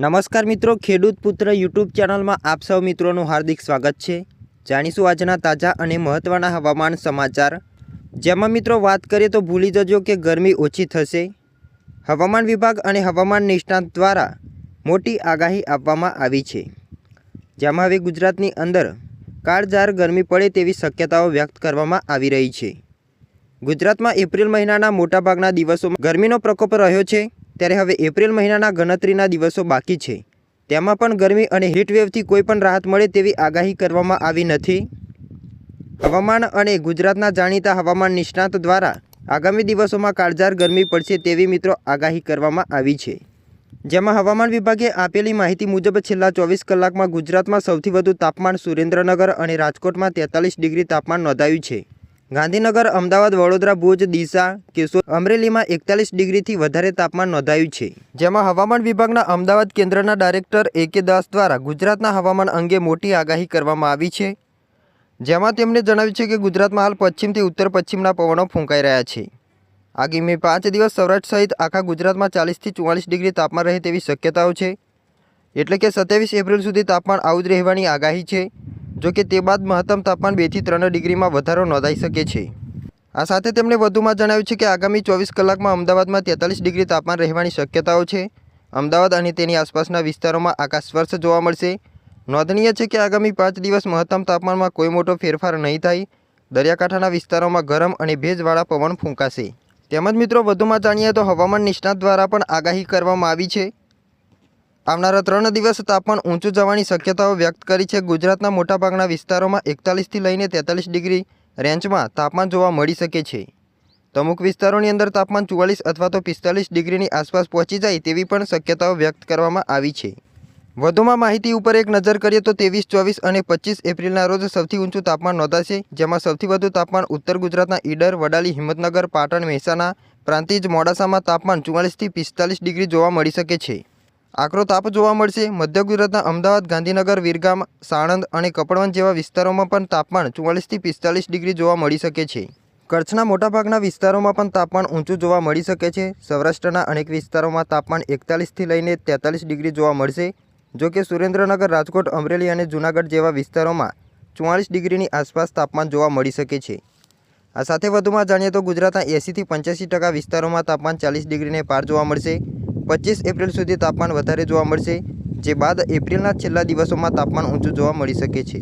નમસ્કાર મિત્રો, ખેડૂત પુત્ર યુટ્યુબ ચેનલમાં આપ સૌ મિત્રોનું હાર્દિક સ્વાગત છે. જાણીશું આજના તાજા અને મહત્ત્વના હવામાન સમાચાર. જેમાં મિત્રો વાત કરીએ તો ભૂલી જજો કે ગરમી ઓછી થશે. હવામાન વિભાગ અને હવામાન નિષ્ણાત દ્વારા મોટી આગાહી આપવામાં આવી છે. જેમાં હવે ગુજરાતની અંદર કાળઝાર ગરમી પડે તેવી શક્યતાઓ વ્યક્ત કરવામાં આવી રહી છે. ગુજરાતમાં એપ્રિલ મહિનાના મોટાભાગના દિવસોમાં ગરમીનો પ્રકોપ રહ્યો છે. ત્યારે હવે એપ્રિલ મહિનાના ગણતરીના દિવસો બાકી છે. તેમાં પણ ગરમી અને હીટવેવથી કોઈ પણ રાહત મળે તેવી આગાહી કરવામાં આવી નથી. હવામાન અને ગુજરાતના જાણીતા હવામાન નિષ્ણાત દ્વારા આગામી દિવસોમાં કાળજાર ગરમી પડશે તેવી મિત્રો આગાહી કરવામાં આવી છે. જેમાં હવામાન વિભાગે આપેલી માહિતી મુજબ છેલ્લા ચોવીસ કલાકમાં ગુજરાતમાં સૌથી વધુ તાપમાન સુરેન્દ્રનગર અને રાજકોટમાં તેતાલીસ ડિગ્રી તાપમાન નોંધાયું છે. ગાંધીનગર, અમદાવાદ, વડોદરા, ભુજ, ડીસા, કેશોદ, અમરેલીમાં એકતાલીસ ડિગ્રીથી વધારે તાપમાન નોંધાયું છે. જેમાં હવામાન વિભાગના અમદાવાદ કેન્દ્રના ડાયરેક્ટર એ કે દાસ દ્વારા ગુજરાતના હવામાન અંગે મોટી આગાહી કરવામાં આવી છે. જેમાં તેમણે જણાવ્યું છે કે ગુજરાતમાં હાલ પશ્ચિમથી ઉત્તર પશ્ચિમના પવનો ફૂંકાઈ રહ્યા છે. આગામી પાંચ દિવસ સૌરાષ્ટ્ર સહિત આખા ગુજરાતમાં ચાલીસથી ચુમ્માલીસ ડિગ્રી તાપમાન રહે તેવી શક્યતાઓ છે. એટલે કે સત્યાવીસ એપ્રિલ સુધી તાપમાન આવું જ રહેવાની આગાહી છે. જો કે તે બાદ મહત્તમ તાપમાન બેથી ત્રણ ડિગ્રીમાં વધારો નોંધાઈ શકે છે. આ સાથે તેમણે વધુમાં જણાવ્યું છે કે આગામી ચોવીસ કલાકમાં અમદાવાદમાં તેતાલીસ ડિગ્રી તાપમાન રહેવાની શક્યતાઓ છે. અમદાવાદ અને તેની આસપાસના વિસ્તારોમાં આકાશ સ્પર્શ જોવા મળશે. નોંધનીય છે કે આગામી પાંચ દિવસ મહત્તમ તાપમાનમાં કોઈ મોટો ફેરફાર નહીં થાય. દરિયાકાંઠાના વિસ્તારોમાં ગરમ અને ભેજવાળા પવન ફૂંકાશે. તેમજ મિત્રો, વધુમાં જાણીએ તો હવામાન નિષ્ણાત દ્વારા પણ આગાહી કરવામાં આવી છે. આવનારા ત્રણ દિવસ તાપમાન ઊંચું જવાની શક્યતાઓ વ્યક્ત કરી છે. ગુજરાતના મોટાભાગના વિસ્તારોમાં એકતાલીસથી લઈને તેતાલીસ ડિગ્રી રેન્જમાં તાપમાન જોવા મળી શકે છે. અમુક વિસ્તારોની અંદર તાપમાન ચુવાલીસ અથવા તો પિસ્તાલીસ ડિગ્રીની આસપાસ પહોંચી જાય તેવી પણ શક્યતાઓ વ્યક્ત કરવામાં આવી છે. વધુમાં માહિતી ઉપર એક નજર કરીએ તો ત્રેવીસ, ચોવીસ અને પચીસ એપ્રિલના રોજ સૌથી ઊંચું તાપમાન નોંધાશે, જેમાં સૌથી વધુ તાપમાન ઉત્તર ગુજરાતના ઈડર, વડાલી, હિંમતનગર, પાટણ, મહેસાણા પ્રાંતિજ મોડાસામાં તાપમાન ચુમ્માલીસથી પિસ્તાલીસ ડિગ્રી જોવા મળી શકે છે. આકરો તાપ જોવા મળશે. મધ્ય ગુજરાતના અમદાવાદ, ગાંધીનગર, વિરગામ, સાણંદ અને કપડવંજ જેવા વિસ્તારોમાં પણ તાપમાન ચુમ્માલીસથી પિસ્તાલીસ ડિગ્રી જોવા મળી શકે છે. કચ્છના મોટાભાગના વિસ્તારોમાં પણ તાપમાન ઊંચું જોવા મળી શકે છે. સૌરાષ્ટ્રના અનેક વિસ્તારોમાં તાપમાન એકતાલીસથી લઈને તેતાલીસ ડિગ્રી જોવા મળશે. જો કે સુરેન્દ્રનગર, રાજકોટ, અમરેલી અને જૂનાગઢ જેવા વિસ્તારોમાં ચુમ્માલીસ ડિગ્રીની આસપાસ તાપમાન જોવા મળી શકે છે. આ સાથે વધુમાં જાણીએ તો ગુજરાતના એંસીથી પંચ્યાસી ટકા વિસ્તારોમાં તાપમાન ચાલીસ ડિગ્રીને પાર જોવા મળશે. પચીસ એપ્રિલ સુધી તાપમાન વધારે જોવા મળશે, જે બાદ એપ્રિલના છેલ્લા દિવસોમાં તાપમાન ઊંચું જોવા મળી શકે છે.